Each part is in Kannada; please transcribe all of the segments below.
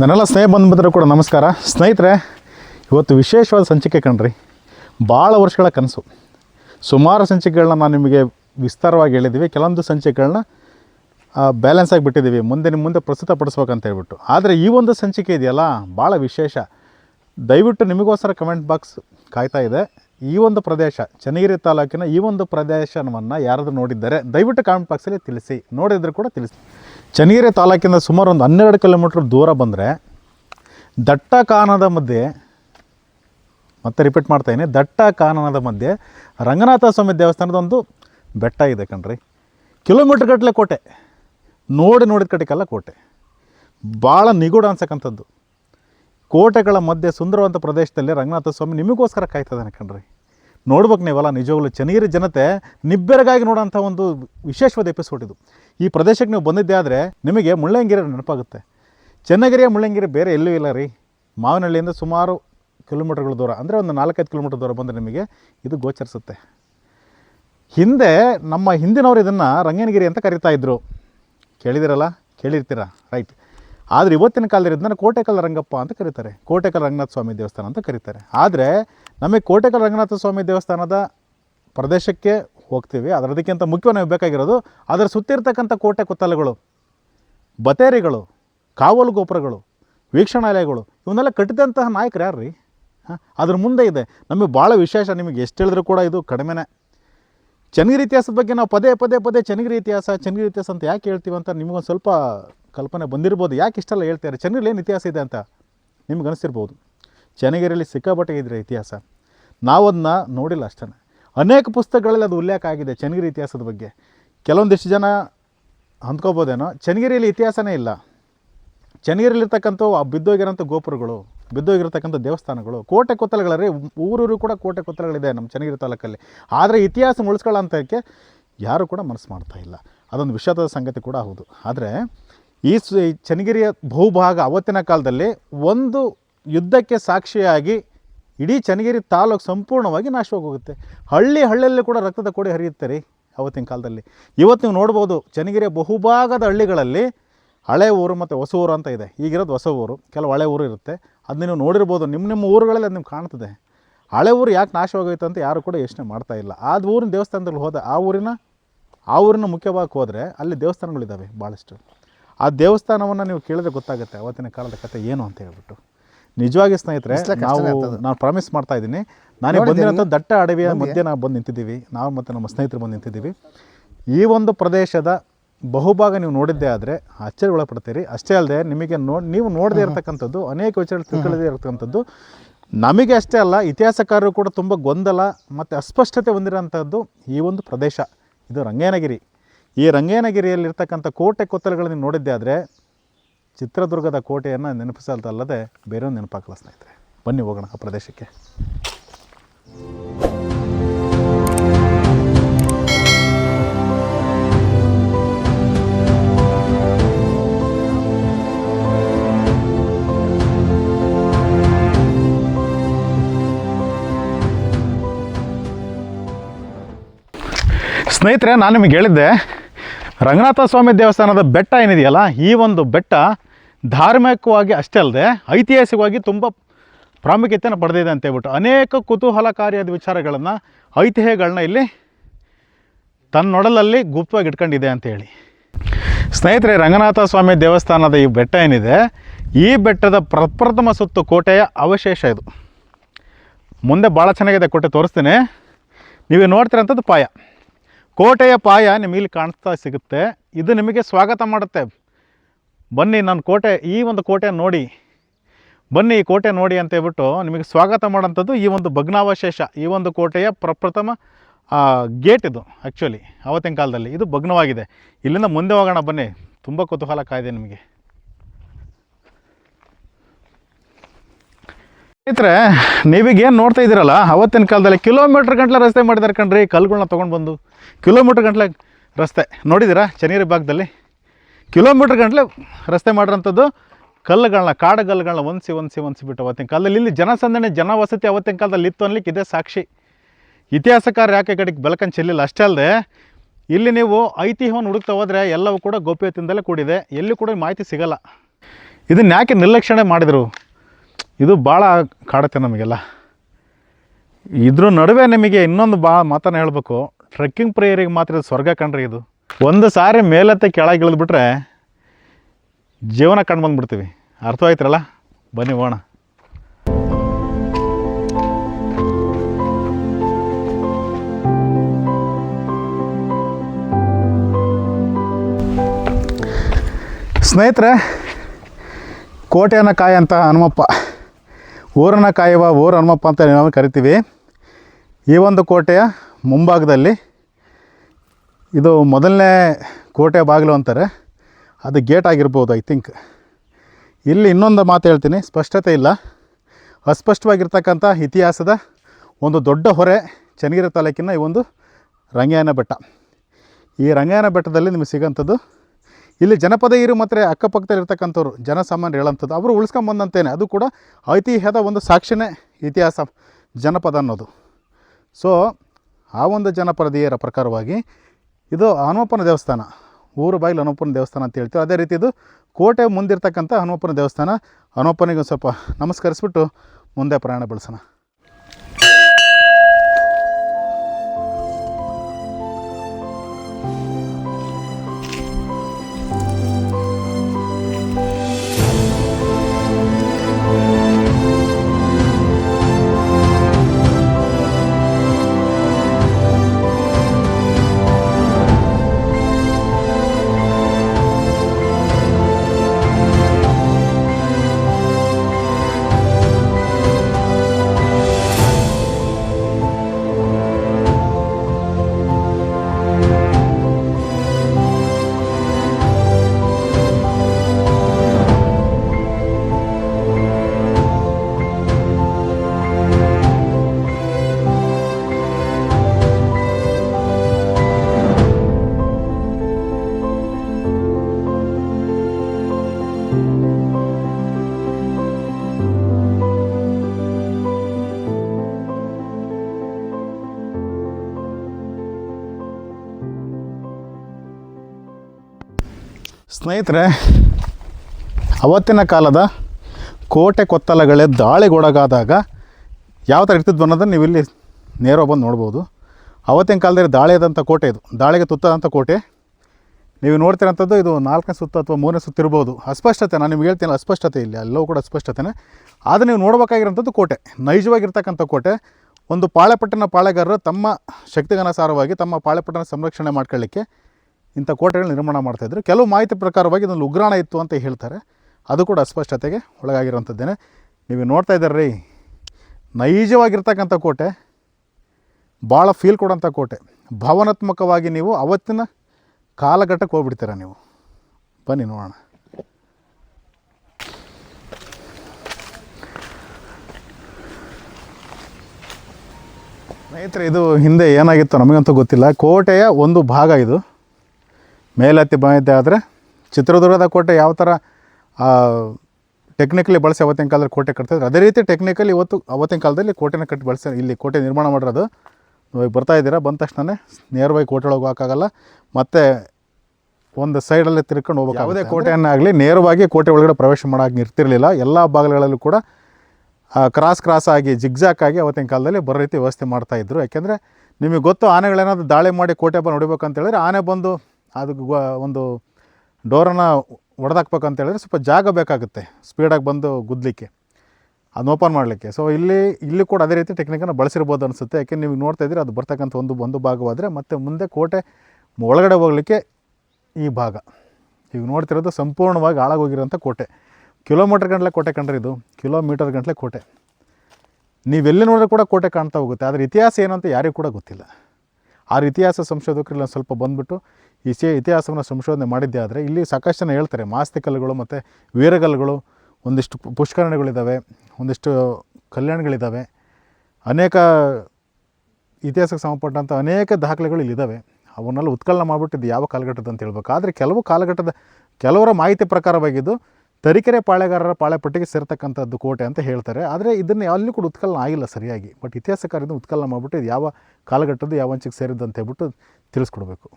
ನನ್ನೆಲ್ಲ ಸ್ನೇಹ ಬಂಧುಮಿತ್ರರು ಕೂಡ ನಮಸ್ಕಾರ. ಸ್ನೇಹಿತರೆ, ಇವತ್ತು ವಿಶೇಷವಾದ ಸಂಚಿಕೆ ಕಣ್ರಿ. ಭಾಳ ವರ್ಷಗಳ ಕನಸು. ಸುಮಾರು ಸಂಚಿಕೆಗಳನ್ನ ನಾನು ನಿಮಗೆ ವಿಸ್ತಾರವಾಗಿ ಹೇಳಿದ್ದೀವಿ ಕೆಲವೊಂದು ಸಂಚಿಕೆಗಳನ್ನ ಬ್ಯಾಲೆನ್ಸ್ ಆಗಿ ಬಿಟ್ಟಿದ್ದೀವಿ ಮುಂದೆ ನಿಮ್ಮ ಮುಂದೆ ಪ್ರಸ್ತುತಪಡಿಸ್ಬೇಕಂತ ಹೇಳ್ಬಿಟ್ಟು. ಆದರೆ ಈ ಒಂದು ಸಂಚಿಕೆ ಇದೆಯಲ್ಲ, ಭಾಳ ವಿಶೇಷ. ದಯವಿಟ್ಟು ನಿಮಗೋಸ್ಕರ ಕಮೆಂಟ್ ಬಾಕ್ಸ್ ಕಾಯ್ತಾ ಇದೆ. ಈ ಒಂದು ಪ್ರದೇಶ, ಚನ್ನಗಿರಿ ತಾಲೂಕಿನ ಈ ಒಂದು ಪ್ರದೇಶವನ್ನು ಯಾರಾದರೂ ನೋಡಿದ್ದಾರೆ ದಯವಿಟ್ಟು ಕಾಮೆಂಟ್ ಬಾಕ್ಸಲ್ಲಿ ತಿಳಿಸಿ. ನೋಡಿದ್ರು ಕೂಡ ತಿಳಿಸಿ. ಚನ್ನಗಿರಿ ತಾಲೂಕಿಂದ ಸುಮಾರು ಒಂದು ಹನ್ನೆರಡು ಕಿಲೋಮೀಟ್ರ್ ದೂರ ಬಂದರೆ ದಟ್ಟ ಕಾನದ ಮಧ್ಯೆ, ಮತ್ತೆ ರಿಪೀಟ್ ಮಾಡ್ತಾಯಿನಿ ದಟ್ಟ ಕಾನನದ ಮಧ್ಯೆ ರಂಗನಾಥ ಸ್ವಾಮಿ ದೇವಸ್ಥಾನದ ಒಂದು ಬೆಟ್ಟ ಇದೆ ಕಣ್ರಿ. ಕಿಲೋಮೀಟ್ರ್ ಗಟ್ಟಲೆ ಕೋಟೆ, ನೋಡಿ ನೋಡಿದ ಕಟ್ಟಿಕಲ್ಲ ಕೋಟೆ. ಭಾಳ ನಿಗೂಢ ಅನ್ಸಕ್ಕಂಥದ್ದು. ಕೋಟೆಗಳ ಮಧ್ಯೆ ಸುಂದರವಂತ ಪ್ರದೇಶದಲ್ಲಿ ರಂಗನಾಥ ಸ್ವಾಮಿ ನಿಮಗೋಸ್ಕರ ಕಾಯ್ತದಾನೆ ಕಣ್ರಿ. ನೋಡ್ಬೇಕು ನೀವಲ್ಲ, ನಿಜವಾಗ್ಲೂ ಚನ್ನಗಿರಿ ಜನತೆ ನಿಬ್ಬೆರಗಾಗಿ ನೋಡೋಂಥ ಒಂದು ವಿಶೇಷವಾದ ಎಪಿಸೋಡ್ ಇದು. ಈ ಪ್ರದೇಶಕ್ಕೆ ನೀವು ಬಂದಿದ್ದೆ ಆದರೆ ನಿಮಗೆ ಮುಳ್ಳಂಗಿರಿ ನೆನಪಾಗುತ್ತೆ. ಚನ್ನಗಿರಿಯ ಮುಳ್ಳಂಗಿರಿ ಬೇರೆ ಎಲ್ಲೂ ಇಲ್ಲ ರೀ. ಮಾವಿನಹಳ್ಳಿಯಿಂದ ಸುಮಾರು ಕಿಲೋಮೀಟರ್ಗಳ ದೂರ. ಅಂದರೆ ಒಂದು ನಾಲ್ಕೈದು ಕಿಲೋಮೀಟರ್ ದೂರ ಬಂದರೆ ನಿಮಗೆ ಇದು ಗೋಚರಿಸುತ್ತೆ. ಹಿಂದೆ ನಮ್ಮ ಹಿಂದಿನವರು ಇದನ್ನು ರಂಗನಗಿರಿ ಅಂತ ಕರಿತಾ ಇದ್ದರು ಕೇಳಿದಿರಲ್ಲ? ಕೇಳಿರ್ತೀರಾ? ರೈಟ್. ಆದರೆ ಇವತ್ತಿನ ಕಾಲದಲ್ಲಿ ಇದನ್ನು ಕೋಟೆಕಲ್ ರಂಗಪ್ಪ ಅಂತ ಕರೀತಾರೆ. ಕೋಟೆಕಲ್ ರಂಗನಾಥ ಸ್ವಾಮಿ ದೇವಸ್ಥಾನ ಅಂತ ಕರೀತಾರೆ. ಆದರೆ ನಮಗೆ ಕೋಟೆಕಲ್ ರಂಗನಾಥ ಸ್ವಾಮಿ ದೇವಸ್ಥಾನದ ಪ್ರದೇಶಕ್ಕೆ ಹೋಗ್ತೀವಿ. ಅದರದಕ್ಕಿಂತ ಮುಖ್ಯ ನಾವು ಬೇಕಾಗಿರೋದು ಅದರ ಸುತ್ತಿರ್ತಕ್ಕಂಥ ಕೋಟೆ ಕೊತ್ತಲಗಳು, ಬತೇರಿಗಳು, ಕಾವಲು ಗೋಪುರಗಳು, ವೀಕ್ಷಣಾಲಯಗಳು, ಇವನ್ನೆಲ್ಲ ಕಟ್ಟಿದಂತಹ ನಾಯಕರು ಯಾರು ರೀ ಹಾಂ? ಅದ್ರ ಮುಂದೆ ಇದೆ. ನಮಗೆ ಭಾಳ ವಿಶೇಷ. ನಿಮಗೆ ಎಷ್ಟು ಹೇಳಿದ್ರು ಕೂಡ ಇದು ಕಡಿಮೆನೇ. ಚನ್ನಗಿರಿ ಇತಿಹಾಸದ ಬಗ್ಗೆ ನಾವು ಪದೇ ಪದೇ ಪದೇ ಚನ್ನಗಿರಿ ಇತಿಹಾಸ ಚನ್ನಗಿರಿ ಇತಿಹಾಸ ಅಂತ ಯಾಕೆ ಹೇಳ್ತೀವಿ ಅಂತ ನಿಮಗೊಂದು ಸ್ವಲ್ಪ ಕಲ್ಪನೆ ಬಂದಿರ್ಬೋದು. ಯಾಕೆ ಇಷ್ಟೆಲ್ಲ ಹೇಳ್ತಾರೆ? ಚನ್ನಗಿರಿಲಿ ಏನು ಇತಿಹಾಸ ಇದೆ ಅಂತ ನಿಮ್ಗೆ ಅನಿಸಿರ್ಬೋದು. ಚನ್ನಗಿರಿಯಲ್ಲಿ ಸಿಕ್ಕಾಪಟ್ಟೆ ಇದ್ರೆ ಇತಿಹಾಸ. ನಾವು ಅದನ್ನ ನೋಡಿಲ್ಲ ಅಷ್ಟೇ ಅನೇಕ ಪುಸ್ತಕಗಳಲ್ಲಿ ಅದು ಉಲ್ಲೇಖ ಆಗಿದೆ ಚನ್ನಗಿರಿ ಇತಿಹಾಸದ ಬಗ್ಗೆ. ಕೆಲವೊಂದಿಷ್ಟು ಜನ ಅಂದ್ಕೋಬೋದೇನೋ? ಚನ್ನಗಿರಿಯಲ್ಲಿ ಇತಿಹಾಸನೇ ಇಲ್ಲ. ಚನ್ನಗಿರಿಲಿರ್ತಕ್ಕಂಥ ಬಿದ್ದೋಗಿರೋಂಥ ಗೋಪುರಗಳು, ಬಿದ್ದೋಗಿರತಕ್ಕಂಥ ದೇವಸ್ಥಾನಗಳು, ಕೋಟೆ ಕೊತ್ತಲಗಳರಿ, ಊರೂರು ಕೂಡ ಕೋಟೆ ಕೊತ್ತಲಗಳಿದೆ ನಮ್ಮ ಚನ್ನಗಿರಿ ತಾಲೂಕಲ್ಲಿ. ಆದರೆ ಇತಿಹಾಸ ಉಳಿಸ್ಕೊಳ್ಳೋಂಥಕ್ಕೆ ಯಾರು ಕೂಡ ಮನಸ್ಸು ಮಾಡ್ತಾ ಇಲ್ಲ. ಅದೊಂದು ವಿಷಾದದ ಸಂಗತಿ ಕೂಡ ಹೌದು. ಆದರೆ ಈ ಚನ್ನಗಿರಿಯ ಬಹುಭಾಗ ಅವತ್ತಿನ ಕಾಲದಲ್ಲಿ ಒಂದು ಯುದ್ಧಕ್ಕೆ ಸಾಕ್ಷಿಯಾಗಿ ಇಡೀ ಚನ್ನಗಿರಿ ತಾಲೂಕು ಸಂಪೂರ್ಣವಾಗಿ ನಾಶವಾಗಿ ಹೋಗುತ್ತೆ ಹಳ್ಳಿ ಹಳ್ಳಿಯಲ್ಲಿ ಕೂಡ ರಕ್ತದ ಕೋಡಿ ಹರಿಯುತ್ತೆ ರೀ ಅವತ್ತಿನ ಕಾಲದಲ್ಲಿ. ಇವತ್ತು ನೀವು ನೋಡ್ಬೋದು ಚನ್ನಗಿರಿಯ ಬಹುಭಾಗದ ಹಳ್ಳಿಗಳಲ್ಲಿ ಹಳೆ ಊರು ಮತ್ತು ಹೊಸ ಊರು ಅಂತ ಇದೆ. ಈಗಿರೋದು ಹೊಸ ಊರು, ಕೆಲವು ಹಳೆ ಊರು ಇರುತ್ತೆ. ಅದನ್ನ ನೀವು ನೋಡಿರ್ಬೋದು, ನಿಮ್ಮ ನಿಮ್ಮ ಊರುಗಳಲ್ಲಿ ಅದು ನಿಮ್ಗೆ ಕಾಣ್ತದೆ. ಹಳೆ ಊರು ಯಾಕೆ ನಾಶವಾಗೋಯ್ತು ಅಂತ ಯಾರು ಕೂಡ ಯೋಚನೆ ಮಾಡ್ತಾ ಇಲ್ಲ. ಆ ಊರಿನ ದೇವಸ್ಥಾನದಲ್ಲಿ ಹೋದ ಆ ಊರಿನ ಆ ಊರಿನ ಮುಖ್ಯವಾಗಿ ಹೋದರೆ ಅಲ್ಲಿ ದೇವಸ್ಥಾನಗಳಿದ್ದಾವೆ ಭಾಳಷ್ಟು ಆ ದೇವಸ್ಥಾನವನ್ನು ನೀವು ಕೇಳಿದ್ರೆ ಗೊತ್ತಾಗುತ್ತೆ ಅವತ್ತಿನ ಕಾಲದ ಕಥೆ ಏನು ಅಂತ ಹೇಳ್ಬಿಟ್ಟು. ನಿಜವಾಗಿ ಸ್ನೇಹಿತರೆ ನಾವು ನಾನು ಪ್ರಾಮಿಸ್ ಮಾಡ್ತಾ ಇದ್ದೀನಿ. ನಾನೇ ಬಂದಿರೋಂಥ ದಟ್ಟ ಅಡವಿಯ ಮಧ್ಯೆ ನಾವು ಬಂದು ನಿಂತಿದ್ದೀವಿ. ನಾವು ಮತ್ತು ನಮ್ಮ ಸ್ನೇಹಿತರು ಬಂದು ನಿಂತಿದ್ದೀವಿ. ಈ ಒಂದು ಪ್ರದೇಶದ ಬಹುಭಾಗ ನೀವು ನೋಡಿದ್ದೇ ಆದರೆ ಅಚ್ಚರಿ ಒಳಪಡ್ತೀರಿ ಅಷ್ಟೇ ಅಲ್ಲದೆ ನಿಮಗೆ ನೋಡಿ ನೀವು ನೋಡದೇ ಇರತಕ್ಕಂಥದ್ದು ಅನೇಕ ವಿಚಾರಗಳು ತಿಳ್ಕೊಳ್ಳದೇ ಇರತಕ್ಕಂಥದ್ದು ನಮಗೆ ಅಷ್ಟೇ ಅಲ್ಲ ಇತಿಹಾಸಕಾರರು ಕೂಡ ತುಂಬ ಗೊಂದಲ ಮತ್ತು ಅಸ್ಪಷ್ಟತೆ ಹೊಂದಿರೋಂಥದ್ದು ಈ ಒಂದು ಪ್ರದೇಶ. ಇದು ರಂಗೇನಗಿರಿ. ಈ ರಂಗೇನಗಿರಿಯಲ್ಲಿರ್ತಕ್ಕಂಥ ಕೋಟೆ ಕೊತ್ತಲಗಳನ್ನು ನೋಡಿದ್ದೆ ಆದರೆ ಚಿತ್ರದುರ್ಗದ ಕೋಟೆಯನ್ನು ನೆನಪಿಸಲ್ದಲ್ಲದೆ ಬೇರೆ ಒಂದು ನೆನಪಾಗಲ್ಲ ಸ್ನೇಹಿತರೆ. ಬನ್ನಿ ಹೋಗೋಣ ಆ ಪ್ರದೇಶಕ್ಕೆ. ಸ್ನೇಹಿತರೆ, ನಾನು ನಿಮಗೆ ಹೇಳಿದ್ದೆ ರಂಗನಾಥ ಸ್ವಾಮಿ ದೇವಸ್ಥಾನದ ಬೆಟ್ಟ ಏನಿದೆಯಲ್ಲ, ಈ ಒಂದು ಬೆಟ್ಟ ಧಾರ್ಮಿಕವಾಗಿ ಅಷ್ಟೇ ಅಲ್ಲದೆ ಐತಿಹಾಸಿಕವಾಗಿ ತುಂಬ ಪ್ರಾಮುಖ್ಯತೆಯನ್ನು ಪಡೆದಿದೆ ಅಂತ ಹೇಳ್ಬಿಟ್ಟು ಅನೇಕ ಕುತೂಹಲಕಾರಿಯಾದ ವಿಚಾರಗಳನ್ನು ಐತಿಹ್ಯಗಳನ್ನ ಇಲ್ಲಿ ತನ್ನೊಡಲಲ್ಲಿ ಗುಪ್ತವಾಗಿ ಇಟ್ಕೊಂಡಿದೆ ಅಂತೇಳಿ ಸ್ನೇಹಿತರೆ, ರಂಗನಾಥ ಸ್ವಾಮಿ ದೇವಸ್ಥಾನದ ಈ ಬೆಟ್ಟ ಏನಿದೆ, ಈ ಬೆಟ್ಟದ ಪ್ರಪ್ರಥಮ ಸುತ್ತು ಕೋಟೆಯ ಅವಶೇಷ ಇದು. ಮುಂದೆ ಭಾಳ ಚೆನ್ನಾಗಿದೆ ಕೋಟೆ, ತೋರಿಸ್ತೀನಿ. ನೀವು ನೋಡ್ತಿರೋಂಥದ್ದು ಪಾಯ. ಕೋಟೆಯ ಪಾಯ ನಿಮಗೆ ಕಾಣಿಸ್ತಾ ಸಿಗುತ್ತೆ. ಇದು ನಿಮಗೆ ಸ್ವಾಗತ ಮಾಡುತ್ತೆ. ಬನ್ನಿ ನನ್ನ ಕೋಟೆ, ಈ ಒಂದು ಕೋಟೆ ನೋಡಿ. ಬನ್ನಿ, ಈ ಕೋಟೆ ನೋಡಿ ಅಂತ ಹೇಳ್ಬಿಟ್ಟು ನಿಮಗೆ ಸ್ವಾಗತ ಮಾಡೋಂಥದ್ದು ಈ ಒಂದು ಭಗ್ನಾವಶೇಷ, ಈ ಒಂದು ಕೋಟೆಯ ಪ್ರಪ್ರಥಮ ಗೇಟ್ ಇದು ಆ್ಯಕ್ಚುಲಿ ಆವತ್ತಿನ ಕಾಲದಲ್ಲಿ. ಇದು ಭಗ್ನವಾಗಿದೆ. ಇಲ್ಲಿಂದ ಮುಂದೆ ಹೋಗೋಣ ಬನ್ನಿ. ತುಂಬ ಕುತೂಹಲ ಕಾಯಿದೆ ನಿಮಗೆ. ಸ್ನೇಹಿತರೆ, ನೀವೀಗ ಏನು ನೋಡ್ತಾ ಇದ್ದೀರಲ್ಲ ಅವತ್ತಿನ ಕಾಲದಲ್ಲಿ ಕಿಲೋಮೀಟ್ರ್ ಗಂಟಲೆ ರಸ್ತೆ ಮಾಡಿದ್ದಾರೆ ಕಣ್ರಿ ಕಲ್ಗಳನ್ನ ತೊಗೊಂಡು ಬಂದು. ಕಿಲೋಮೀಟ್ರ್ ಗಂಟಲೆ ರಸ್ತೆ. ನೋಡಿದ್ದೀರಾ? ಚನ್ನಗಿರಿ ಭಾಗದಲ್ಲಿ. ಕಿಲೋಮೀಟ್ರ್ ಗಂಟಲೆ ರಸ್ತೆ ಮಾಡಿರೋಂಥದ್ದು ಕಲ್ಲುಗಳನ್ನ ಕಾಡುಗಲ್ಲುಗಳನ್ನ ಒಂದಿಸಿ ಒಂದಿಸಿ ಬಿಟ್ಟು ಅವತ್ತಿನ ಕಾಲದಲ್ಲಿ. ಇಲ್ಲಿ ಜನಸಂದಣಿ ಜನವಸತಿ ಅವತ್ತಿನ ಕಾಲದಲ್ಲಿ ಇತ್ತು ಅನ್ಲಿಕ್ಕೆ ಇದೇ ಸಾಕ್ಷಿ. ಇತಿಹಾಸಕಾರ ಯಾಕೆ ಕಡೆಗೆ ಬೆಳಕನ್ನು ಚೆಲ್ಲಿಲ್ಲ? ಅಷ್ಟೇ ಅಲ್ಲದೆ, ಇಲ್ಲಿ ನೀವು ಐತಿಹ್ಯವನ್ನು ಹುಡುಕ್ತಾ ಹೋದರೆ ಎಲ್ಲವೂ ಕೂಡ ಗೋಪ್ಯತೆಯಿಂದಲೇ ಕೂಡಿದೆ. ಎಲ್ಲೂ ಕೂಡ ಮಾಹಿತಿ ಸಿಗಲ್ಲ. ಇದನ್ನ ಯಾಕೆ ನಿರ್ಲಕ್ಷಣೆ ಮಾಡಿದರು? ಇದು ಭಾಳ ಕಾಡುತ್ತೆ ನಮಗೆಲ್ಲ. ಇದ್ರ ನಡುವೆ ನಿಮಗೆ ಇನ್ನೊಂದು ಭಾಳ ಮಾತನ್ನು ಹೇಳಬೇಕು. ಟ್ರೆಕ್ಕಿಂಗ್ ಪ್ರೇಯರಿಗೆ ಮಾತ್ರ ಸ್ವರ್ಗ ಕಣ್ರಿ ಇದು. ಒಂದು ಸಾರಿ ಮೇಲತ್ತೆ ಕೆಳಗೆ ಇಳಿದ್ಬಿಟ್ರೆ ಜೀವನ ಕಂಡು ಬಂದ್ಬಿಡ್ತೀವಿ. ಅರ್ಥವಾಯ್ತಿರಲ್ಲ? ಬನ್ನಿ ಹೋಣ ಸ್ನೇಹಿತರೆ ಕೋಟೆಯನ್ನು ಕಾಯ ಅಂತ ಹನುಮಪ್ಪ. ಊರನ್ನು ಕಾಯುವ ಊರು ಹನುಮಪ್ಪ ಅಂತ ನಾವು ಕರಿತೀವಿ. ಈ ಒಂದು ಕೋಟೆಯ ಮುಂಭಾಗದಲ್ಲಿ ಇದು ಮೊದಲನೇ ಕೋಟೆ ಬಾಗಿಲು ಅಂತಾರೆ. ಅದು ಗೇಟ್ ಆಗಿರ್ಬೋದು ಐ ಥಿಂಕ್ ಇಲ್ಲಿ ಇನ್ನೊಂದು ಮಾತು ಹೇಳ್ತೀನಿ. ಸ್ಪಷ್ಟತೆ ಇಲ್ಲ. ಅಸ್ಪಷ್ಟವಾಗಿರ್ತಕ್ಕಂಥ ಇತಿಹಾಸದ ಒಂದು ದೊಡ್ಡ ಹೊರೆ ಚನ್ನಗಿರಿ ತಾಲೂಕಿನ ಈ ಒಂದು ರಂಗಾಯನ ಬೆಟ್ಟ. ಈ ರಂಗಾಯನ ಬೆಟ್ಟದಲ್ಲಿ ನಿಮಗೆ ಸಿಗೋಂಥದ್ದು, ಇಲ್ಲಿ ಜನಪದ ಇರು ಮತ್ತು ಅಕ್ಕಪಕ್ಕದಲ್ಲಿ ಇರ್ತಕ್ಕಂಥವ್ರು, ಜನಸಾಮಾನ್ಯರು ಹೇಳೋಂಥದ್ದು, ಅವರು ಉಳಿಸ್ಕೊಂಬಂದಂತೇನೆ ಅದು ಕೂಡ ಐತಿಹ್ಯದ ಒಂದು ಸಾಕ್ಷಿನೇ ಇತಿಹಾಸ, ಜನಪದ ಅನ್ನೋದು. ಸೊ ಆ ಒಂದು ಜನಪದೀಯರ ಪ್ರಕಾರವಾಗಿ ಇದು ಹನುಮಪ್ಪನ ದೇವಸ್ಥಾನ. ಊರು ಬಾಗಿಲು ಹನುಮಪ್ಪನ ದೇವಸ್ಥಾನ ಅಂತ ಹೇಳ್ತೀವಿ. ಅದೇ ರೀತಿ ಇದು ಕೋಟೆ ಮುಂದಿರ್ತಕ್ಕಂಥ ಹನುಮಪ್ಪನ ದೇವಸ್ಥಾನ. ಹನುಮಪ್ಪನಿಗೆ ಸ್ವಲ್ಪ ನಮಸ್ಕರಿಸ್ಬಿಟ್ಟು ಮುಂದೆ ಪ್ರಯಾಣ ಬೆಳೆಸೋಣ. ಸ್ನೇಹಿತರೆ, ಅವತ್ತಿನ ಕಾಲದ ಕೋಟೆ ಕೊತ್ತಲಗಳೇ ದಾಳಿಗೊಳಗಾದಾಗ ಯಾವ ಥರ ಇರ್ತಿದ್ವು ಅನ್ನೋದನ್ನು ನೀವು ಇಲ್ಲಿ ನೇರ ಬಂದು ನೋಡ್ಬೋದು. ಅವತ್ತಿನ ಕಾಲದಲ್ಲಿ ದಾಳಿ ಕೋಟೆ ಇದು. ದಾಳಿಗೆ ತುತ್ತಾದಂಥ ಕೋಟೆ. ನೀವು ನೋಡ್ತಿರೋಂಥದ್ದು ಇದು ನಾಲ್ಕನೇ ಸುತ್ತ ಅಥವಾ ಮೂರನೇ ಸುತ್ತ ಇರ್ಬೋದು. ಅಸ್ಪಷ್ಟತೆ, ನಾನು ನಿಮ್ಗೆ ಹೇಳ್ತೀನಿ ಅಸ್ಪಷ್ಟತೆ ಇಲ್ಲಿ ಎಲ್ಲವೂ ಕೂಡ ಅಸ್ಪಷ್ಟತೆನೇ. ಆದರೆ ನೀವು ನೋಡಬೇಕಾಗಿರೋಂಥದ್ದು ಕೋಟೆ. ನೈಜವಾಗಿರ್ತಕ್ಕಂಥ ಕೋಟೆ. ಒಂದು ಪಾಳೆಪಟ್ಟಣ ಪಾಳೆಗಾರರು ತಮ್ಮ ಶಕ್ತಿಗನುಸಾರವಾಗಿ ತಮ್ಮ ಪಾಳೆಪಟ್ಟಣ ಸಂರಕ್ಷಣೆ ಮಾಡ್ಕೊಳ್ಳಿಕ್ಕೆ ಇಂಥ ಕೋಟೆಗಳು ನಿರ್ಮಾಣ ಮಾಡ್ತಾಯಿದ್ರು ಕೆಲವು ಮಾಹಿತಿ ಪ್ರಕಾರವಾಗಿ ಇದೊಂದು ಉಗ್ರಾಣ ಇತ್ತು ಅಂತ ಹೇಳ್ತಾರೆ. ಅದು ಕೂಡ ಅಸ್ಪಷ್ಟತೆಗೆ ಒಳಗಾಗಿರುವಂಥದ್ದೇನೆ. ನೀವು ನೋಡ್ತಾ ಇದ್ದಾರೆ, ನೈಜವಾಗಿರ್ತಕ್ಕಂಥ ಕೋಟೆ, ಭಾಳ ಫೀಲ್ ಕೊಡೋಂಥ ಕೋಟೆ. ಭಾವನಾತ್ಮಕವಾಗಿ ನೀವು ಅವತ್ತಿನ ಕಾಲಘಟ್ಟಕ್ಕೆ ಹೋಗ್ಬಿಡ್ತೀರ ನೀವು? ಬನ್ನಿ ನೋಡೋಣ. ಸ್ನೇಹಿತರೆ, ಇದು ಹಿಂದೆ ಏನಾಗಿತ್ತು ನಮಗಂತೂ ಗೊತ್ತಿಲ್ಲ. ಕೋಟೆಯ ಒಂದು ಭಾಗ ಇದು. ಮೇಲತ್ತಿ ಬಂದಿದ್ದೆ ಆದರೆ ಚಿತ್ರದುರ್ಗದ ಕೋಟೆ ಯಾವ ಥರ ಟೆಕ್ನಿಕಲಿ ಬಳಸಿ ಅವತ್ತಿನ ಕಾಲದಲ್ಲಿ ಕೋಟೆ ಕಟ್ತಿದ್ರು. ಅದೇ ರೀತಿ ಟೆಕ್ನಿಕಲಿ ಇವತ್ತು ಅವತ್ತಿನ ಕಾಲದಲ್ಲಿ ಕೋಟೆನ ಕಟ್ಟಿ ಬಳಸಿ ಇಲ್ಲಿ ಕೋಟೆ ನಿರ್ಮಾಣ ಮಾಡಿರೋದು ಇವಾಗ ಬರ್ತಾ ಇದ್ದೀರಾ? ಬಂದ ತಕ್ಷಣ ನೇರವಾಗಿ ಕೋಟೆ ಒಳಗೆ ಹೋಗೋಕ್ಕಾಗಲ್ಲ ಮತ್ತು ಒಂದು ಸೈಡಲ್ಲಿ ತಿರ್ಕೊಂಡು ಹೋಗ್ಬೇಕು ಯಾವುದೇ ಕೋಟೆಯನ್ನಾಗಲಿ ನೇರವಾಗಿ ಕೋಟೆ ಒಳಗಡೆ ಪ್ರವೇಶ ಮಾಡೋಕೆ ನಿರ್ತಿರಲಿಲ್ಲ ಎಲ್ಲ ಬಾಗಿಲುಗಳಲ್ಲೂ ಕೂಡ ಕ್ರಾಸ್ ಕ್ರಾಸ್ ಆಗಿ ಜಿಗ್ಜಾಕ್ ಆಗಿ ಅವತ್ತಿನ ಕಾಲದಲ್ಲಿ ಬರೋ ರೀತಿ ವ್ಯವಸ್ಥೆ ಮಾಡ್ತಾಯಿದ್ರು ಯಾಕೆಂದರೆ ನಿಮಗೆ ಗೊತ್ತು ಆನೆಗಳೇನಾದರೂ ದಾಳಿ ಮಾಡಿ ಕೋಟೆ ಬಂದು ಹೇಳಿದ್ರೆ ಆನೆ ಬಂದು ಅದು ಒಂದು ಡೋರನ್ನು ಅಂತ ಹೇಳಿದ್ರೆ ಸ್ವಲ್ಪ ಜಾಗ ಬೇಕಾಗುತ್ತೆ ಸ್ಪೀಡಾಗಿ ಬಂದು ಗುದ್ದಲಿಕ್ಕೆ ಅದನ್ನ ಓಪನ್ ಮಾಡಲಿಕ್ಕೆ. ಸೊ ಇಲ್ಲಿ ಇಲ್ಲಿ ಕೂಡ ಅದೇ ರೀತಿ ಟೆಕ್ನಿಕನ್ನು ಬಳಸಿರ್ಬೋದು ಅನಿಸುತ್ತೆ. ಯಾಕೆ ನೀವು ನೋಡ್ತಾ ಇದ್ದೀರಿ, ಅದು ಬರ್ತಕ್ಕಂಥ ಒಂದು ಒಂದು ಭಾಗವಾದರೆ ಮತ್ತು ಮುಂದೆ ಕೋಟೆ ಒಳಗಡೆ ಹೋಗಲಿಕ್ಕೆ ಈ ಭಾಗ. ಈಗ ನೋಡ್ತಿರೋದು ಸಂಪೂರ್ಣವಾಗಿ ಹಾಳಾಗೋಗಿರೋಂಥ ಕೋಟೆ. ಕಿಲೋಮೀಟರ್ ಗಂಟಲೆ ಕೋಟೆ ಕಂಡ್ರೆ ಇದು, ಕಿಲೋಮೀಟರ್ ಗಂಟಲೆ ಕೋಟೆ. ನೀವೆಲ್ಲಿ ನೋಡಿದ್ರೆ ಕೂಡ ಕೋಟೆ ಕಾಣ್ತಾ ಹೋಗುತ್ತೆ. ಆದರೆ ಇತಿಹಾಸ ಏನು ಅಂತ ಯಾರಿಗೂ ಕೂಡ ಗೊತ್ತಿಲ್ಲ. ಆ ಇತಿಹಾಸ ಸಂಶೋಧಕರು ಸ್ವಲ್ಪ ಬಂದುಬಿಟ್ಟು ಈ ಸೇ ಇತಿಹಾಸವನ್ನು ಸಂಶೋಧನೆ ಮಾಡಿದ್ದೆ ಆದರೆ ಇಲ್ಲಿ ಸಾಕಷ್ಟು ಜನ ಹೇಳ್ತಾರೆ ಮಾಸ್ತಿ ಕಲ್ಲುಗಳು ಮತ್ತು ವೀರಗಲ್ಲುಗಳು ಒಂದಿಷ್ಟು ಪುಷ್ಕರಣಿಗಳಿದ್ದಾವೆ ಒಂದಿಷ್ಟು ಕಲ್ಯಾಣಗಳಿದ್ದಾವೆ ಅನೇಕ ಇತಿಹಾಸಕ್ಕೆ ಸಂಬಂಧಪಟ್ಟಂಥ ಅನೇಕ ದಾಖಲೆಗಳು ಇಲ್ಲಿದ್ದಾವೆ ಅವನ್ನೆಲ್ಲ ಉತ್ಕಲನ ಮಾಡಿಬಿಟ್ಟಿದ್ದು ಯಾವ ಕಾಲಘಟ್ಟದ ಅಂತ ಹೇಳ್ಬೇಕು. ಆದರೆ ಕೆಲವು ಕಾಲಘಟ್ಟದ ಕೆಲವರ ಮಾಹಿತಿ ಪ್ರಕಾರವಾಗಿದ್ದು ತರೀಕೆರೆ ಪಾಳೆಗಾರರ ಪಾಳೆಪಟ್ಟಿಗೆ ಸೇರ್ತಕ್ಕಂಥದ್ದು ಕೋಟೆ ಅಂತ ಹೇಳ್ತಾರೆ. ಆದರೆ ಇದನ್ನು ಅಲ್ಲಿ ಕೂಡ ಉತ್ಕಲನ ಆಗಿಲ್ಲ ಸರಿಯಾಗಿ. ಬಟ್ ಇತಿಹಾಸಕಾರದಿಂದ ಉತ್ಕಲನ ಮಾಡಿಬಿಟ್ಟು ಇದು ಯಾವ ಕಾಲಘಟ್ಟದ್ದು ಯಾವ ಅಂಚಿಗೆ ಸೇರಿದ್ದು ಅಂತ ಹೇಳ್ಬಿಟ್ಟು ತಿಳಿಸ್ಕೊಡ್ಬೇಕು.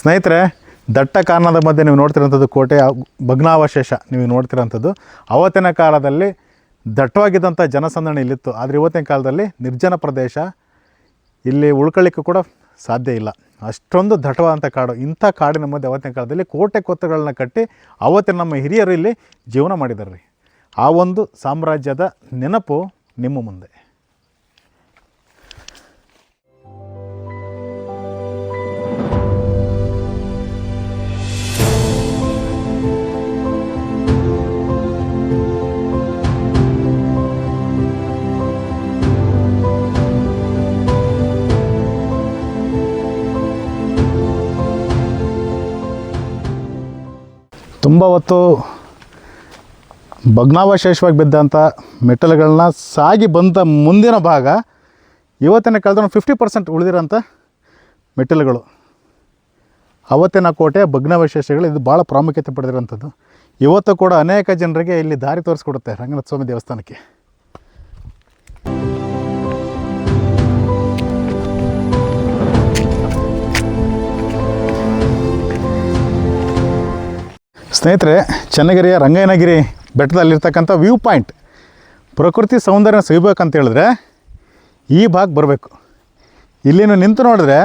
ಸ್ನೇಹಿತರೆ, ದಟ್ಟ ಕಾರಣದ ಮಧ್ಯೆ ನೀವು ನೋಡ್ತಿರೋಂಥದ್ದು ಕೋಟೆ ಭಗ್ನಾವಶೇಷ ನೀವು ನೋಡ್ತಿರೋಂಥದ್ದು. ಅವತ್ತಿನ ಕಾಲದಲ್ಲಿ ದಟ್ಟವಾಗಿದ್ದಂಥ ಜನಸಂದಣಿ ಇಲ್ಲಿತ್ತು. ಆದರೆ ಇವತ್ತಿನ ಕಾಲದಲ್ಲಿ ನಿರ್ಜನ ಪ್ರದೇಶ. ಇಲ್ಲಿ ಉಳ್ಕೊಳ್ಳಿಕ್ಕೂ ಕೂಡ ಸಾಧ್ಯ ಇಲ್ಲ. ಅಷ್ಟೊಂದು ದಟ್ಟವಾದಂಥ ಕಾಡು, ಇಂಥ ಕಾಡಿನ ಮಧ್ಯೆ ಅವತ್ತಿನ ಕಾಲದಲ್ಲಿ ಕೋಟೆ ಕೊತ್ತಗಳನ್ನ ಕಟ್ಟಿ ಅವತ್ತಿನ ನಮ್ಮ ಹಿರಿಯರು ಇಲ್ಲಿ ಜೀವನ ಮಾಡಿದ್ದಾರೆ ರೀ. ಆ ಒಂದು ಸಾಮ್ರಾಜ್ಯದ ನೆನಪು ನಿಮ್ಮ ಮುಂದೆ. ತುಂಬ ಹೊತ್ತು ಭಗ್ನಾವಶೇಷವಾಗಿ ಬಿದ್ದಂಥ ಮೆಟಲ್ಗಳನ್ನ ಸಾಗಿ ಬಂದ ಮುಂದಿನ ಭಾಗ, ಇವತ್ತಿನ ಕಳೆದ ಫಿಫ್ಟಿ ಪರ್ಸೆಂಟ್ ಉಳಿದಿರೋಂಥ ಮೆಟಲ್ಗಳು ಅವತ್ತಿನ ಕೋಟೆ ಭಗ್ನಾವಶೇಷಗಳು ಇದು ಭಾಳ ಪ್ರಾಮುಖ್ಯತೆ ಪಡೆದಿರೋಂಥದ್ದು. ಇವತ್ತು ಕೂಡ ಅನೇಕ ಜನರಿಗೆ ಇಲ್ಲಿ ದಾರಿ ತೋರಿಸ್ಕೊಡುತ್ತೆ ರಂಗನಾಥ ಸ್ವಾಮಿ ದೇವಸ್ಥಾನಕ್ಕೆ. ಸ್ನೇಹಿತರೆ, ಚನ್ನಗಿರಿಯ ರಂಗಯ್ಯನಗಿರಿ ಬೆಟ್ಟದಲ್ಲಿರ್ತಕ್ಕಂಥ ವ್ಯೂ ಪಾಯಿಂಟ್. ಪ್ರಕೃತಿ ಸೌಂದರ್ಯ ಸಿಗಬೇಕಂತ ಹೇಳಿದ್ರೆ ಈ ಭಾಗ ಬರಬೇಕು. ಇಲ್ಲಿ ನೀವು ನಿಂತು ನೋಡಿದ್ರೆ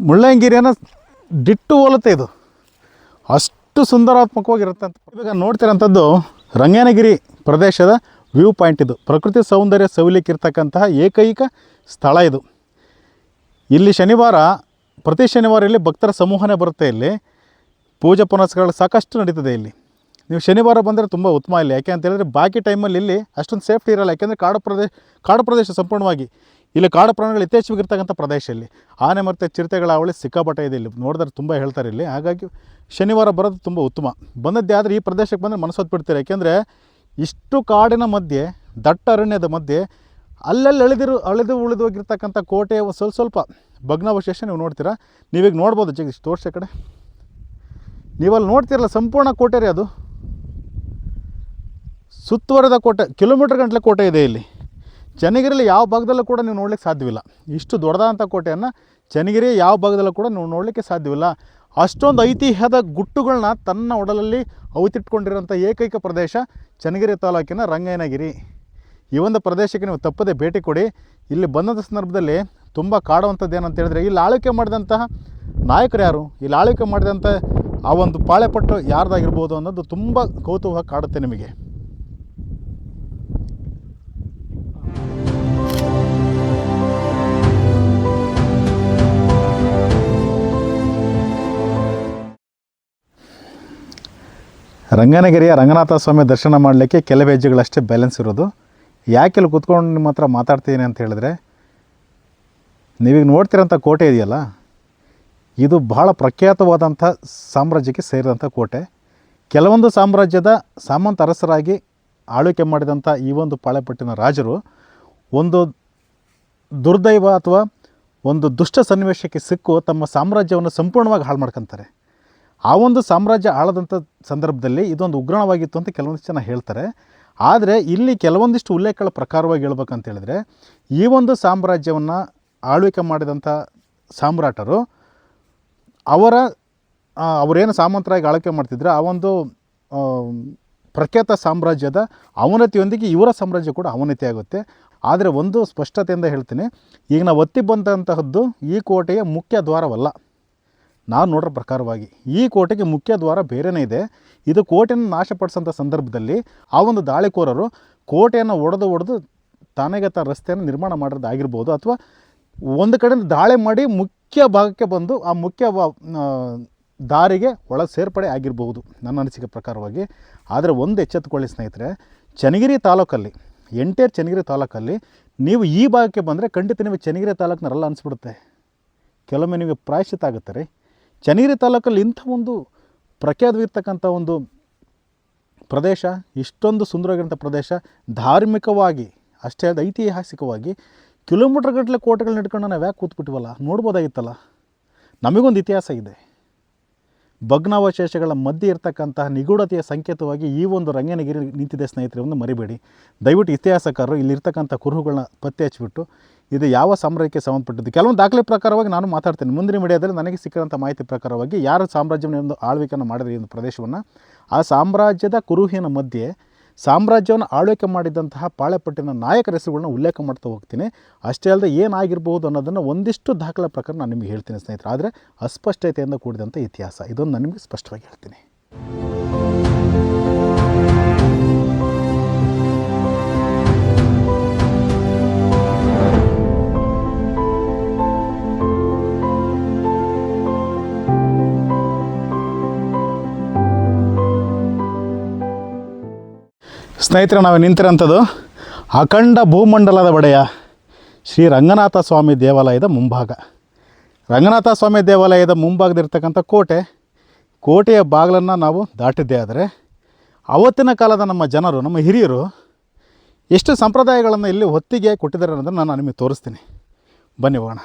ಮುಳ್ಳಯ್ಯನಗಿರಿಯನ್ನು ದಿಟ್ಟು ಹೋಲುತ್ತೆ ಇದು. ಅಷ್ಟು ಸುಂದರಾತ್ಮಕವಾಗಿರುತ್ತೆ ಅಂತ ಇವಾಗ ನೋಡ್ತಿರೋಂಥದ್ದು ರಂಗಯ್ಯನಗಿರಿ ಪ್ರದೇಶದ ವ್ಯೂ ಪಾಯಿಂಟ್ ಇದು. ಪ್ರಕೃತಿ ಸೌಂದರ್ಯ ಸವಿಲಿಕ್ಕಿರ್ತಕ್ಕಂತಹ ಏಕೈಕ ಸ್ಥಳ ಇದು. ಇಲ್ಲಿ ಶನಿವಾರ, ಪ್ರತಿ ಶನಿವಾರ ಇಲ್ಲಿ ಭಕ್ತರ ಸಮೂಹನೇ ಬರುತ್ತೆ ಇಲ್ಲಿ. ಪೂಜೆ ಪುನಸ್ಕಾರಗಳು ಸಾಕಷ್ಟು ನಡೀತದೆ ಇಲ್ಲಿ. ನೀವು ಶನಿವಾರ ಬಂದರೆ ತುಂಬ ಉತ್ತಮ ಇಲ್ಲಿ. ಯಾಕೆ ಅಂತ ಹೇಳಿದ್ರೆ ಬಾಕಿ ಟೈಮಲ್ಲಿ ಇಲ್ಲಿ ಅಷ್ಟೊಂದು ಸೇಫ್ಟಿ ಇರಲ್ಲ. ಯಾಕೆಂದರೆ ಕಾಡು ಪ್ರದೇಶ ಕಾಡು ಪ್ರದೇಶ ಸಂಪೂರ್ಣವಾಗಿ ಇಲ್ಲಿ ಕಾಡು ಪ್ರಾಣಿಗಳು ಯಥೇಚ್ಛವಾಗಿರ್ತಕ್ಕಂಥ ಪ್ರದೇಶ ಇಲ್ಲಿ. ಆನೆ ಮತ್ತು ಚಿರತೆಗಳ ಅವಳಿ ಸಿಕ್ಕಾಪಟ್ಟೆ ಇದೆ ಇಲ್ಲಿ. ನೋಡಿದ್ರೆ ತುಂಬ ಹೇಳ್ತಾರೆ ಇಲ್ಲಿ. ಹಾಗಾಗಿ ಶನಿವಾರ ಬರೋದು ತುಂಬ ಉತ್ತಮ. ಬಂದದ್ದೇ ಆದರೆ ಈ ಪ್ರದೇಶಕ್ಕೆ ಬಂದರೆ ಮನಸ್ಸೊತ್ತು ಹೊತ್ಬಿಡ್ತೀರಿ ಯಾಕೆಂದರೆ ಇಷ್ಟು ಕಾಡಿನ ಮಧ್ಯೆ, ದಟ್ಟ ಅರಣ್ಯದ ಮಧ್ಯೆ, ಅಲ್ಲಲ್ಲಿ ಅಳಿದಿರು, ಅಳಿದು ಉಳಿದು ಹೋಗಿರ್ತಕ್ಕಂಥ ಕೋಟೆಯ ಸ್ವಲ್ಪ ಸ್ವಲ್ಪ ಭಗ್ನಾವಶೇಷ ನೀವು ನೋಡ್ತೀರಾ? ನೀವೀಗ ನೋಡ್ಬೋದು. ಜಗದೀಶ್, ತೋರ್ಸೆ ಕಡೆ. ನೀವಲ್ಲಿ ನೋಡ್ತಿರಲ್ಲ, ಸಂಪೂರ್ಣ ಕೋಟೆ ರೀ ಅದು. ಸುತ್ತುವರೆದ ಕೋಟೆ, ಕಿಲೋಮೀಟ್ರ್ ಗಂಟಲೆ ಕೋಟೆ ಇದೆ ಇಲ್ಲಿ. ಚನ್ನಗಿರಿಯಲ್ಲಿ ಯಾವ ಭಾಗದಲ್ಲೂ ಕೂಡ ನೀವು ನೋಡ್ಲಿಕ್ಕೆ ಸಾಧ್ಯವಿಲ್ಲ. ಇಷ್ಟು ದೊಡ್ಡದಾದಂಥ ಕೋಟೆಯನ್ನು ಚನ್ನಗಿರಿ ಯಾವ ಭಾಗದಲ್ಲೂ ಕೂಡ ನೀವು ನೋಡಲಿಕ್ಕೆ ಸಾಧ್ಯವಿಲ್ಲ. ಅಷ್ಟೊಂದು ಐತಿಹ್ಯದ ಗುಟ್ಟುಗಳನ್ನ ತನ್ನ ಒಡಲಲ್ಲಿ ಅವತಿಟ್ಕೊಂಡಿರೋಂಥ ಏಕೈಕ ಪ್ರದೇಶ ಚನ್ನಗಿರಿ ತಾಲೂಕಿನ ರಂಗಯ್ಯನಗಿರಿ. ಈ ಒಂದು ಪ್ರದೇಶಕ್ಕೆ ನೀವು ತಪ್ಪದೆ ಭೇಟಿ ಕೊಡಿ. ಇಲ್ಲಿ ಬಂದಂಥ ಸಂದರ್ಭದಲ್ಲಿ ತುಂಬ ಕಾಡುವಂಥದ್ದು ಏನಂತ ಹೇಳಿದ್ರೆ, ಇಲ್ಲಿ ಆಳ್ವಿಕೆ ಮಾಡಿದಂತಹ ನಾಯಕರು ಯಾರು? ಇಲ್ಲಿ ಆಳ್ವಿಕೆ ಮಾಡಿದಂಥ ಆ ಒಂದು ಪಾಳೆಪಟ್ಟು ಯಾರ್ದಾಗಿರ್ಬೋದು ಅನ್ನೋದು ತುಂಬ ಕೌತೂಹ ಕಾಡುತ್ತೆ ನಿಮಗೆ. ರಂಗನಗಿರಿಯ ರಂಗನಾಥ ಸ್ವಾಮಿ ದರ್ಶನ ಮಾಡಲಿಕ್ಕೆ ಕೆಲವು ಹೆಜ್ಜೆಗಳಷ್ಟೇ ಬ್ಯಾಲೆನ್ಸ್ ಇರೋದು. ಯಾಕೆ ಇಲ್ಲಿ ಕೂತ್ಕೊಂಡು ನಿಮ್ಮ ಹತ್ರ ಮಾತಾಡ್ತೀನಿ ಅಂತ ಹೇಳಿದ್ರೆ, ನೀವೀಗ ನೋಡ್ತಿರೋಂಥ ಕೋಟೆ ಇದೆಯಲ್ಲ ಇದು ಬಹಳ ಪ್ರಖ್ಯಾತವಾದಂಥ ಸಾಮ್ರಾಜ್ಯಕ್ಕೆ ಸೇರಿದಂಥ ಕೋಟೆ. ಕೆಲವೊಂದು ಸಾಮ್ರಾಜ್ಯದ ಸಾಮಂತ ಅರಸರಾಗಿ ಆಳ್ವಿಕೆ ಮಾಡಿದಂಥ ಈ ಒಂದು ಪಾಳೆಪಟ್ಟಿನ ರಾಜರು ಒಂದು ದುರ್ದೈವ ಅಥವಾ ಒಂದು ದುಷ್ಟ ಸನ್ನಿವೇಶಕ್ಕೆ ಸಿಕ್ಕು ತಮ್ಮ ಸಾಮ್ರಾಜ್ಯವನ್ನು ಸಂಪೂರ್ಣವಾಗಿ ಹಾಳು ಮಾಡ್ಕೊತಾರೆ. ಆ ಒಂದು ಸಾಮ್ರಾಜ್ಯ ಆಳದಂಥ ಸಂದರ್ಭದಲ್ಲಿ ಇದೊಂದು ಉಗ್ರಣವಾಗಿತ್ತು ಅಂತ ಕೆಲವೊಂದಿಷ್ಟು ಜನ ಹೇಳ್ತಾರೆ. ಆದರೆ ಇಲ್ಲಿ ಕೆಲವೊಂದಿಷ್ಟು ಉಲ್ಲೇಖಗಳ ಪ್ರಕಾರವಾಗಿ ಹೇಳ್ಬೇಕಂತ ಹೇಳಿದ್ರೆ ಈ ಒಂದು ಸಾಮ್ರಾಜ್ಯವನ್ನು ಆಳ್ವಿಕೆ ಮಾಡಿದಂಥ ಸಾಮ್ರಾಟರು ಅವರ ಅವರೇನು ಸಾಮಂತರಾಗಿ ಆಳ್ಕೆ ಮಾಡ್ತಿದ್ರೆ ಆ ಒಂದು ಪ್ರಖ್ಯಾತ ಸಾಮ್ರಾಜ್ಯದ ಅವನತಿಯೊಂದಿಗೆ ಇವರ ಸಾಮ್ರಾಜ್ಯ ಕೂಡ ಅವನತಿ ಆಗುತ್ತೆ. ಆದರೆ ಒಂದು ಸ್ಪಷ್ಟತೆಯಿಂದ ಹೇಳ್ತೀನಿ, ಈಗ ನಾವು ಒತ್ತಿ ಬಂದಂತಹದ್ದು ಈ ಕೋಟೆಯ ಮುಖ್ಯ ದ್ವಾರವಲ್ಲ. ನಾನು ನೋಡೋ ಪ್ರಕಾರವಾಗಿ ಈ ಕೋಟೆಗೆ ಮುಖ್ಯ ದ್ವಾರ ಬೇರೆಯೇ ಇದೆ. ಇದು ಕೋಟೆಯನ್ನು ನಾಶಪಡಿಸೋಂಥ ಸಂದರ್ಭದಲ್ಲಿ ಆ ಒಂದು ದಾಳಿಕೋರರು ಕೋಟೆಯನ್ನು ಒಡೆದು ಒಡೆದು ತಾನೇಗತ ರಸ್ತೆಯನ್ನು ನಿರ್ಮಾಣ ಮಾಡೋದಾಗಿರ್ಬೋದು ಅಥವಾ ಒಂದು ಕಡೆಯಿಂದ ದಾಳಿ ಮಾಡಿ ಮುಖ್ಯ ಭಾಗಕ್ಕೆ ಬಂದು ಆ ಮುಖ್ಯ ದಾರಿಗೆ ಒಳ ಸೇರ್ಪಡೆ ಆಗಿರಬಹುದು ನನ್ನ ಅನಿಸಿಕೆ ಪ್ರಕಾರವಾಗಿ. ಆದರೆ ಒಂದು ಎಚ್ಚೆತ್ತುಕೊಳ್ಳಿ ಸ್ನೇಹಿತರೆ, ಚನ್ನಗಿರಿ ತಾಲೂಕಲ್ಲಿ, ಎಂಟೇರ್ ಚನ್ನಗಿರಿ ತಾಲೂಕಲ್ಲಿ ನೀವು ಈ ಭಾಗಕ್ಕೆ ಬಂದರೆ ಖಂಡಿತ ನಿಮಗೆ ಚನ್ನಗಿರಿ ತಾಲೂಕಿನರಲ್ಲ ಅನಿಸ್ಬಿಡುತ್ತೆ. ಕೆಲವೊಮ್ಮೆ ನಿಮಗೆ ಪ್ರಾಯಶ್ಚಿತ ಆಗುತ್ತೆ ರೀ. ಚನ್ನಗಿರಿ ತಾಲೂಕಲ್ಲಿ ಇಂಥ ಒಂದು ಪ್ರಖ್ಯಾತವಿರ್ತಕ್ಕಂಥ ಒಂದು ಪ್ರದೇಶ, ಇಷ್ಟೊಂದು ಸುಂದರವಾಗಿರುವಂಥ ಪ್ರದೇಶ, ಧಾರ್ಮಿಕವಾಗಿ, ಅಷ್ಟೇ ಅಲ್ಲದೆ ಐತಿಹಾಸಿಕವಾಗಿ ಕಿಲೋಮೀಟ್ರ್ ಗಟ್ಟಲೆ ಕೋಟೆಗಳನ್ನ ಇಟ್ಕೊಂಡು ನಾವು ಯಾಕೆ ಕೂತ್ಬಿಟ್ಟಿವಲ್ಲ ನೋಡ್ಬೋದಾಗಿತ್ತಲ್ಲ? ನಮಗೊಂದು ಇತಿಹಾಸ ಇದೆ. ಭಗ್ನಾವಶೇಷಗಳ ಮಧ್ಯೆ ಇರತಕ್ಕಂತಹ ನಿಗೂಢತೆಯ ಸಂಕೇತವಾಗಿ ಈ ಒಂದು ರಂಗನಗಿರಿ ನಿಂತಿದೆ ಸ್ನೇಹಿತರೆ, ಒಂದು ಮರಿಬೇಡಿ. ದಯವಿಟ್ಟು ಇತಿಹಾಸಕಾರರು ಇಲ್ಲಿರ್ತಕ್ಕಂಥ ಕುರುಹುಗಳನ್ನ ಪತ್ತೆ ಹಚ್ಚಿಬಿಟ್ಟು ಇದು ಯಾವ ಸಾಮ್ರಾಜ್ಯಕ್ಕೆ ಸಂಬಂಧಪಟ್ಟಿದ್ದು? ಕೆಲವೊಂದು ದಾಖಲೆ ಪ್ರಕಾರವಾಗಿ ನಾನು ಮಾತಾಡ್ತೇನೆ. ಮುಂದಿನ ಮೀಡಿಯಾದಲ್ಲಿ ನನಗೆ ಸಿಕ್ಕಿದಂಥ ಮಾಹಿತಿ ಪ್ರಕಾರವಾಗಿ ಯಾರು ಸಾಮ್ರಾಜ್ಯವನ್ನು ಒಂದು ಆಳ್ವಿಕೆಯನ್ನು ಮಾಡಿದ್ರೆ ಈ ಒಂದು ಪ್ರದೇಶವನ್ನು? ಆ ಸಾಮ್ರಾಜ್ಯದ ಕುರುಹಿನ ಮಧ್ಯೆ ಸಾಮ್ರಾಜ್ಯವನ್ನು ಆಳ್ವಿಕೆ ಮಾಡಿದಂತಹ ಪಾಳೆಪಟ್ಟಿನ ನಾಯಕರ ಹೆಸರುಗಳನ್ನ ಉಲ್ಲೇಖ ಮಾಡ್ತಾ ಹೋಗ್ತೀನಿ. ಅಷ್ಟೇ ಅಲ್ಲದೆ ಏನಾಗಿರ್ಬೋದು ಅನ್ನೋದನ್ನು ಒಂದಿಷ್ಟು ದಾಖಲೆ ಪ್ರಕಾರ ನಾನು ನಿಮಗೆ ಹೇಳ್ತೀನಿ ಸ್ನೇಹಿತರೆ. ಆದರೆ ಅಸ್ಪಷ್ಟತೆಯಿಂದ ಕೂಡಿದಂಥ ಇತಿಹಾಸ. ಇದೊಂದು ನಾನು ನಿಮಗೆ ಸ್ಪಷ್ಟವಾಗಿ ಹೇಳ್ತೀನಿ. ಸ್ನೇಹಿತರೆ, ನಾವು ನಿಂತಿರೋಂಥದ್ದು ಅಖಂಡ ಭೂಮಂಡಲದ ಒಡೆಯ ಶ್ರೀ ರಂಗನಾಥ ಸ್ವಾಮಿ ದೇವಾಲಯದ ಮುಂಭಾಗ. ರಂಗನಾಥ ಸ್ವಾಮಿ ದೇವಾಲಯದ ಮುಂಭಾಗದಿರ್ತಕ್ಕಂಥ ಕೋಟೆ, ಕೋಟೆಯ ಬಾಗಿಲನ್ನು ನಾವು ದಾಟಿದ್ದೇ ಆದರೆ ಅವತ್ತಿನ ಕಾಲದ ನಮ್ಮ ಜನರು, ನಮ್ಮ ಹಿರಿಯರು ಎಷ್ಟು ಸಂಪ್ರದಾಯಗಳನ್ನು ಇಲ್ಲಿ ಹೊತ್ತಿಗೆ ಕೊಟ್ಟಿದ್ದಾರೆ ಅನ್ನೋದನ್ನು ನಾನು ನಿಮಗೆ ತೋರಿಸ್ತೀನಿ. ಬನ್ನಿ ಹೋಗೋಣ.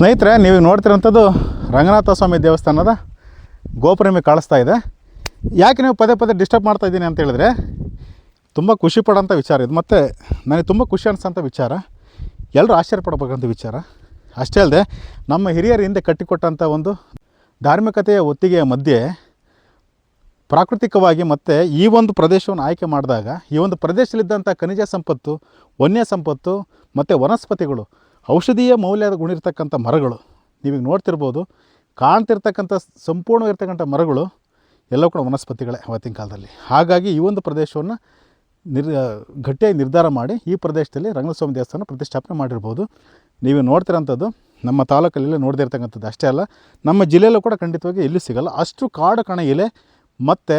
ಸ್ನೇಹಿತರೆ, ನೀವು ನೋಡ್ತಿರೋಂಥದ್ದು ರಂಗನಾಥ ಸ್ವಾಮಿ ದೇವಸ್ಥಾನದ ಗೋಪುರ ನಿಮಗೆ ಕಾಣಿಸ್ತಾ ಇದೆ. ಯಾಕೆ ನೀವು ಪದೇ ಪದೇ ಡಿಸ್ಟರ್ಬ್ ಮಾಡ್ತಾ ಇದ್ದೀನಿ ಅಂತ ಹೇಳಿದ್ರೆ, ತುಂಬ ಖುಷಿ ಪಡೋಂಥ ವಿಚಾರ ಇದು. ಮತ್ತು ನನಗೆ ತುಂಬ ಖುಷಿ ಅನಿಸೋಂಥ ವಿಚಾರ ಎಲ್ಲರೂ ಆಶ್ಚರ್ಯ ಪಡಬೇಕಂತ ವಿಚಾರ. ಅಷ್ಟೇ ಅಲ್ಲದೆ, ನಮ್ಮ ಹಿರಿಯರ ಹಿಂದೆ ಕಟ್ಟಿಕೊಟ್ಟಂಥ ಒಂದು ಧಾರ್ಮಿಕತೆಯ ಒತ್ತಿಗೆಯ ಮಧ್ಯೆ, ಪ್ರಾಕೃತಿಕವಾಗಿ ಮತ್ತು ಈ ಒಂದು ಪ್ರದೇಶವನ್ನು ಆಯ್ಕೆ ಮಾಡಿದಾಗ, ಈ ಒಂದು ಪ್ರದೇಶದಲ್ಲಿದ್ದಂಥ ಖನಿಜ ಸಂಪತ್ತು, ವನ್ಯ ಸಂಪತ್ತು, ಮತ್ತು ವನಸ್ಪತಿಗಳು ಔಷಧೀಯ ಮೌಲ್ಯದ ಗುಣ ಗುಣಿರ್ತಕ್ಕಂಥ ಮರಗಳು, ನೀವೀಗ ನೋಡ್ತಿರ್ಬೋದು, ಕಾಣ್ತಿರ್ತಕ್ಕಂಥ ಸಂಪೂರ್ಣವಾಗಿರ್ತಕ್ಕಂಥ ಮರಗಳು ಎಲ್ಲ ಕೂಡ ವನಸ್ಪತಿಗಳೇ ಅವತ್ತಿನ ಕಾಲದಲ್ಲಿ. ಹಾಗಾಗಿ ಈ ಒಂದು ಪ್ರದೇಶವನ್ನು ನಿರ್ ಗಟ್ಟಿಯಾಗಿ ನಿರ್ಧಾರ ಮಾಡಿ ಈ ಪ್ರದೇಶದಲ್ಲಿ ರಂಗಸ್ವಾಮಿ ದೇವಸ್ಥಾನ ಪ್ರತಿಷ್ಠಾಪನೆ ಮಾಡಿರ್ಬೋದು. ನೀವು ನೋಡ್ತಿರೋಂಥದ್ದು ನಮ್ಮ ತಾಲೂಕಲ್ಲಿ ನೋಡದೇ ಇರ್ತಕ್ಕಂಥದ್ದು ಅಷ್ಟೇ ಅಲ್ಲ, ನಮ್ಮ ಜಿಲ್ಲೆಯಲ್ಲೂ ಕೂಡ ಖಂಡಿತವಾಗಿ ಎಲ್ಲೂ ಸಿಗಲ್ಲ. ಅಷ್ಟು ಕಾಡು ಕಣ ಎಲೆ ಮತ್ತು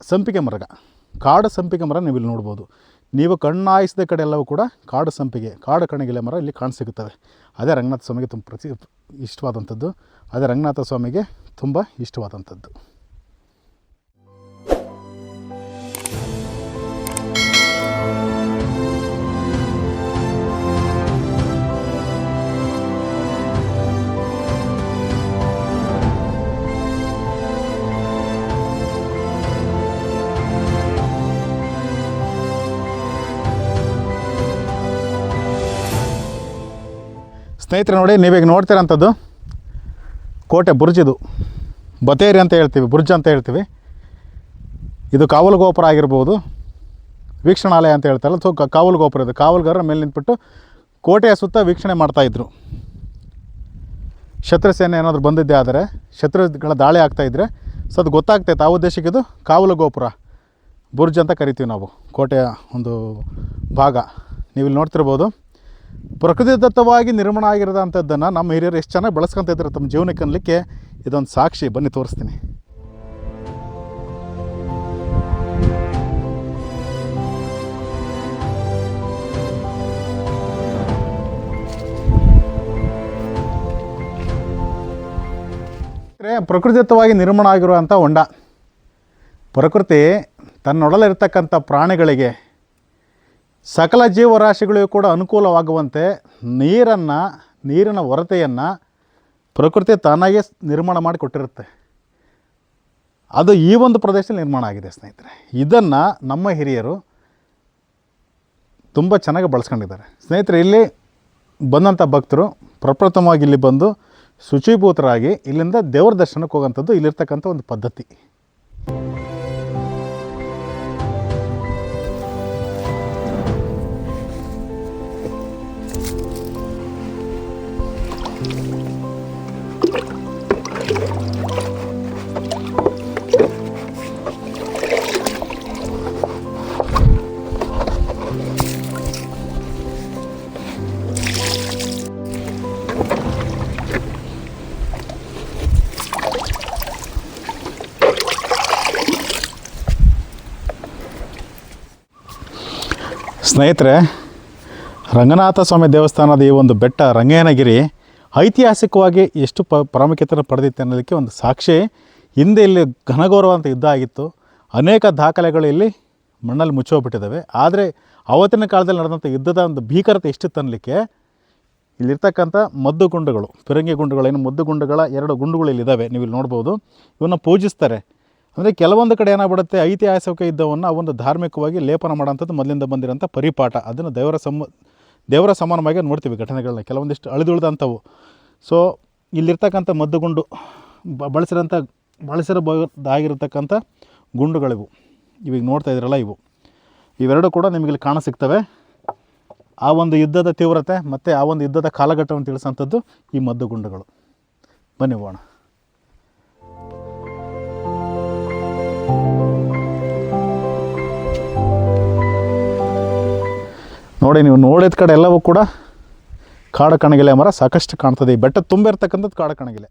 ಸಂಪಿಗೆ ಮರಗ, ಕಾಡು ಸಂಪಿಗೆ ಮರ ನೀವು ಇಲ್ಲಿ ನೋಡ್ಬೋದು. ನೀವು ಕಣ್ಣಾಯಿಸಿದ ಕಡೆ ಎಲ್ಲವೂ ಕೂಡ ಕಾಡು ಸಂಪಿಗೆ, ಕಾಡು ಕಣಗಿಲೆ ಮರ ಇಲ್ಲಿ ಕಾಣಸಿಗುತ್ತವೆ. ಅದೇ ರಂಗನಾಥ ಸ್ವಾಮಿಗೆ ತುಂಬ ಪ್ರತಿ ಇಷ್ಟವಾದಂಥದ್ದು. ಅದೇ ರಂಗನಾಥ ಸ್ವಾಮಿಗೆ ತುಂಬ ಇಷ್ಟವಾದಂಥದ್ದು. ಸ್ನೇಹಿತರೆ ನೋಡಿ, ನೀವೀಗ ನೋಡ್ತಿರೋಂಥದ್ದು ಕೋಟೆ ಬುರ್ಜಿದು. ಬತೇರಿ ಅಂತ ಹೇಳ್ತೀವಿ, ಬುರ್ಜ್ ಅಂತ ಹೇಳ್ತೀವಿ. ಇದು ಕಾವಲು ಗೋಪುರ ಆಗಿರ್ಬೋದು. ವೀಕ್ಷಣಾಲಯ ಅಂತ ಹೇಳ್ತಾರಲ್ಲ, ಸೊ ಕಾವಲು ಗೋಪುರ ಇದು. ಕಾವಲುಗಾರರ ಮೇಲೆ ನಿಂತ್ಬಿಟ್ಟು ಕೋಟೆಯ ಸುತ್ತ ವೀಕ್ಷಣೆ ಮಾಡ್ತಾಯಿದ್ರು ಶತ್ರು ಸೇನೆ ಏನಾದರೂ ಬಂದಿದ್ದೆ ಆದರೆ, ಶತ್ರುಗಳ ದಾಳಿ ಆಗ್ತಾಯಿದ್ರೆ ಸೊ ಅದು ಗೊತ್ತಾಗ್ತೈತೆ ಆ ಉದ್ದೇಶಕ್ಕೆ ಇದು ಕಾವಲು ಗೋಪುರ. ಬುರ್ಜ್ ಅಂತ ಕರಿತೀವಿ ನಾವು, ಕೋಟೆಯ ಒಂದು ಭಾಗ. ನೀವು ಇಲ್ಲಿ ನೋಡ್ತಿರ್ಬೋದು. ಪ್ರಕೃತಿದತ್ತವಾಗಿ ನಿರ್ಮಾಣ ಆಗಿರೋದಂಥದ್ದನ್ನು ನಮ್ಮ ಹಿರಿಯರು ಎಷ್ಟು ಚೆನ್ನಾಗಿ ಬಳಸ್ಕೊತ ಇದ್ದಾರೆ ತಮ್ಮ ಜೀವನಕ್ಕೆ ಅನ್ಲಿಕ್ಕೆ ಇದೊಂದು ಸಾಕ್ಷಿ. ಬನ್ನಿ, ತೋರಿಸ್ತೀನಿ. ಪ್ರಕೃತಿದತ್ತವಾಗಿ ನಿರ್ಮಾಣ ಆಗಿರುವಂಥ ಹೊಂಡ. ಪ್ರಕೃತಿ ತನ್ನೊಡಲಿರ್ತಕ್ಕಂಥ ಪ್ರಾಣಿಗಳಿಗೆ ಸಕಲ ಜೀವರಾಶಿಗಳಿಗೂ ಕೂಡ ಅನುಕೂಲವಾಗುವಂತೆ ನೀರನ್ನು, ನೀರಿನ ಹೊರತೆಯನ್ನು ಪ್ರಕೃತಿ ತಾನಾಗೇ ನಿರ್ಮಾಣ ಮಾಡಿಕೊಟ್ಟಿರುತ್ತೆ ಅದು ಈ ಒಂದು ಪ್ರದೇಶದಲ್ಲಿ ನಿರ್ಮಾಣ ಆಗಿದೆ ಸ್ನೇಹಿತರೆ. ಇದನ್ನು ನಮ್ಮ ಹಿರಿಯರು ತುಂಬ ಚೆನ್ನಾಗಿ ಬಳಸ್ಕೊಂಡಿದ್ದಾರೆ. ಸ್ನೇಹಿತರೆ, ಇಲ್ಲಿ ಬಂದಂಥ ಭಕ್ತರು ಪ್ರಪ್ರಥಮವಾಗಿ ಇಲ್ಲಿ ಬಂದು ಶುಚಿಭೂತರಾಗಿ ಇಲ್ಲಿಂದ ದೇವರ ದರ್ಶನಕ್ಕೆ ಹೋಗೋಂಥದ್ದು ಇಲ್ಲಿರ್ತಕ್ಕಂಥ ಒಂದು ಪದ್ಧತಿ. ಸ್ನೇಹಿತರೆ, ರಂಗನಾಥ ಸ್ವಾಮಿ ದೇವಸ್ಥಾನದ ಈ ಒಂದು ಬೆಟ್ಟ ರಂಗಯ್ಯನಗಿರಿ ಐತಿಹಾಸಿಕವಾಗಿ ಎಷ್ಟು ಪ ಪ್ರಾಮುಖ್ಯತೆಯನ್ನು ಪಡೆದಿತ್ತು ಅನ್ನೋದಕ್ಕೆ ಒಂದು ಸಾಕ್ಷಿ. ಹಿಂದೆ ಇಲ್ಲಿ ಘನಘೋರವಂತ ಯುದ್ಧ ಆಗಿತ್ತು. ಅನೇಕ ದಾಖಲೆಗಳು ಇಲ್ಲಿ ಮಣ್ಣಲ್ಲಿ ಮುಚ್ಚೋಗ್ಬಿಟ್ಟಿದ್ದಾವೆ. ಆದರೆ ಆವತ್ತಿನ ಕಾಲದಲ್ಲಿ ನಡೆದಂಥ ಯುದ್ಧದ ಒಂದು ಭೀಕರತೆ ಎಷ್ಟು ತನ್ನಲಿಕ್ಕೆ ಇಲ್ಲಿರ್ತಕ್ಕಂಥ ಮದ್ದು ಗುಂಡುಗಳು, ಫಿರಂಗಿ ಗುಂಡುಗಳು ಏನು ಮದ್ದು ಗುಂಡುಗಳ ಎರಡು ಗುಂಡುಗಳು ಇಲ್ಲಿದ್ದಾವೆ. ನೀವು ಇಲ್ಲಿ ನೋಡ್ಬೋದು. ಇವನ್ನ ಪೂಜಿಸ್ತಾರೆ. ಅಂದರೆ ಕೆಲವೊಂದು ಕಡೆ ಏನಾಗ್ಬಿಡುತ್ತೆ, ಐತಿಹಾಸಿಕ ಯುದ್ಧವನ್ನು ಆ ಒಂದು ಧಾರ್ಮಿಕವಾಗಿ ಲೇಪನ ಮಾಡೋಂಥದ್ದು ಮೊದಲಿಂದ ಬಂದಿರೋಂಥ ಪರಿಪಾಠ. ಅದನ್ನು ದೇವರ ಸಮ, ದೇವರ ಸಮಾನವಾಗಿ ನೋಡ್ತೀವಿ ಘಟನೆಗಳನ್ನ. ಕೆಲವೊಂದಿಷ್ಟು ಅಳಿದುಳಿದಂಥವು. ಸೊ ಇಲ್ಲಿರ್ತಕ್ಕಂಥ ಮದ್ದುಗುಂಡು, ಬ ಬಳಸಿರೋಂಥ ಬಳಸಿರಬಹುದಾಗಿರತಕ್ಕಂಥ ಗುಂಡುಗಳಿವು. ಇವಾಗ ನೋಡ್ತಾ ಇದ್ರಲ್ಲ ಇವು. ಇವೆರಡೂ ಕೂಡ ನಿಮಗೆ ಇಲ್ಲಿ ಕಾಣ ಸಿಗ್ತವೆ. ಆ ಒಂದು ಯುದ್ಧದ ತೀವ್ರತೆ ಮತ್ತು ಆ ಒಂದು ಯುದ್ಧದ ಕಾಲಘಟ್ಟವನ್ನು ತಿಳಿಸೋಂಥದ್ದು ಈ ಮದ್ದುಗುಂಡುಗಳು. ಬನ್ನಿ ಹೋಗೋಣ. ನೋಡಿ, ನೀವು ನೋಡಿದ ಕಡೆ ಎಲ್ಲವೂ ಕೂಡ ಕಾಡು ಕಣಗಿಲೆ ಮರ ಸಾಕಷ್ಟು ಕಾಣ್ತದೆ. ಈ ಬೆಟ್ಟ ತುಂಬಿರ್ತಕ್ಕಂಥದ್ದು ಕಾಡ ಕಣಗಿಲೆ.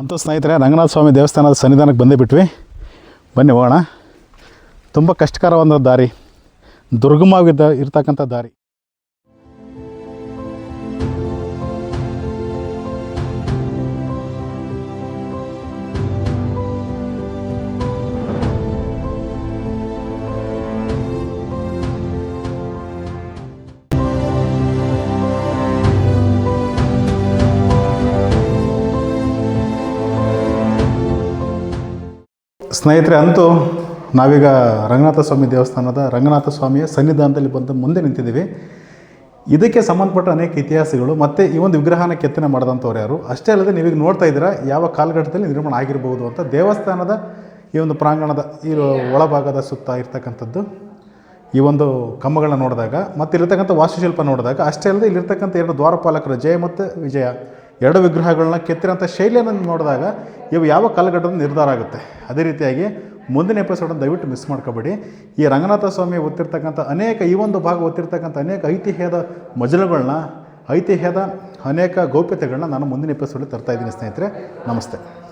ಅಂತ ಸ್ನೇಹಿತರೆ, ರಂಗನಾಥ ಸ್ವಾಮಿ ದೇವಸ್ಥಾನದ ಸನ್ನಿಧಾನಕ್ಕೆ ಬಂದೇ ಬಿಟ್ವಿ. ಬನ್ನಿ, ಹೋಗೋಣ. ತುಂಬ ಕಷ್ಟಕರವಾದ ದಾರಿ. ದುರ್ಗಮವಾಗಿದ್ದ ಇರ್ತಕ್ಕಂಥ ದಾರಿ. ಸ್ನೇಹಿತರೆ, ಅಂತೂ ನಾವೀಗ ರಂಗನಾಥ ಸ್ವಾಮಿ ದೇವಸ್ಥಾನದ ರಂಗನಾಥ ಸ್ವಾಮಿಯ ಸನ್ನಿಧಾನದಲ್ಲಿ ಬಂದು ಮುಂದೆ ನಿಂತಿದ್ದೀವಿ. ಇದಕ್ಕೆ ಸಂಬಂಧಪಟ್ಟ ಅನೇಕ ಇತಿಹಾಸಗಳು, ಮತ್ತು ಈ ಒಂದು ವಿಗ್ರಹನ ಕೆತ್ತನೆ ಮಾಡಿದಂಥವ್ರು ಯಾರು? ಅಷ್ಟೇ ಅಲ್ಲದೆ ನೀವೀಗ ನೋಡ್ತಾ ಇದ್ದೀರಾ, ಯಾವ ಕಾಲಘಟ್ಟದಲ್ಲಿ ನಿರ್ಮಾಣ ಆಗಿರ್ಬೋದು ಅಂತ ದೇವಸ್ಥಾನದ ಈ ಒಂದು ಪ್ರಾಂಗಣದ ಈ ಒಳಭಾಗದ ಸುತ್ತ ಇರ್ತಕ್ಕಂಥದ್ದು, ಈ ಒಂದು ಕಂಬಗಳನ್ನ ನೋಡಿದಾಗ, ಮತ್ತು ಇಲ್ಲಿರ್ತಕ್ಕಂಥ ವಾಸ್ತುಶಿಲ್ಪ ನೋಡಿದಾಗ, ಅಷ್ಟೇ ಅಲ್ಲದೆ ಇಲ್ಲಿರ್ತಕ್ಕಂಥ ಎರಡು ದ್ವಾರಪಾಲಕರು ಜಯ ಮತ್ತು ವಿಜಯ ಎರಡು ವಿಗ್ರಹಗಳನ್ನ ಕೆತ್ತಿರೋಂಥ ಶೈಲಿಯನ್ನು ನೋಡಿದಾಗ ಇವು ಯಾವ ಕಾಲಘಟ್ಟದ ನಿರ್ಧಾರ ಆಗುತ್ತೆ? ಅದೇ ರೀತಿಯಾಗಿ ಮುಂದಿನ ಎಪಿಸೋಡನ್ನು ದಯವಿಟ್ಟು ಮಿಸ್ ಮಾಡ್ಕೋಬೇಡಿ. ಈ ರಂಗನಾಥ ಸ್ವಾಮಿ ಒತ್ತಿರ್ತಕ್ಕಂಥ ಅನೇಕ, ಈ ಒಂದು ಭಾಗ ಒತ್ತಿರ್ತಕ್ಕಂಥ ಅನೇಕ ಐತಿಹ್ಯದ ಮಜಲುಗಳನ್ನ ಐತಿಹ್ಯದ ಅನೇಕ ಗೌಪ್ಯತೆಗಳನ್ನ ನಾನು ಮುಂದಿನ ಎಪಿಸೋಡಲ್ಲಿ ತರ್ತಾ ಇದ್ದೀನಿ ಸ್ನೇಹಿತರೆ. ನಮಸ್ತೆ.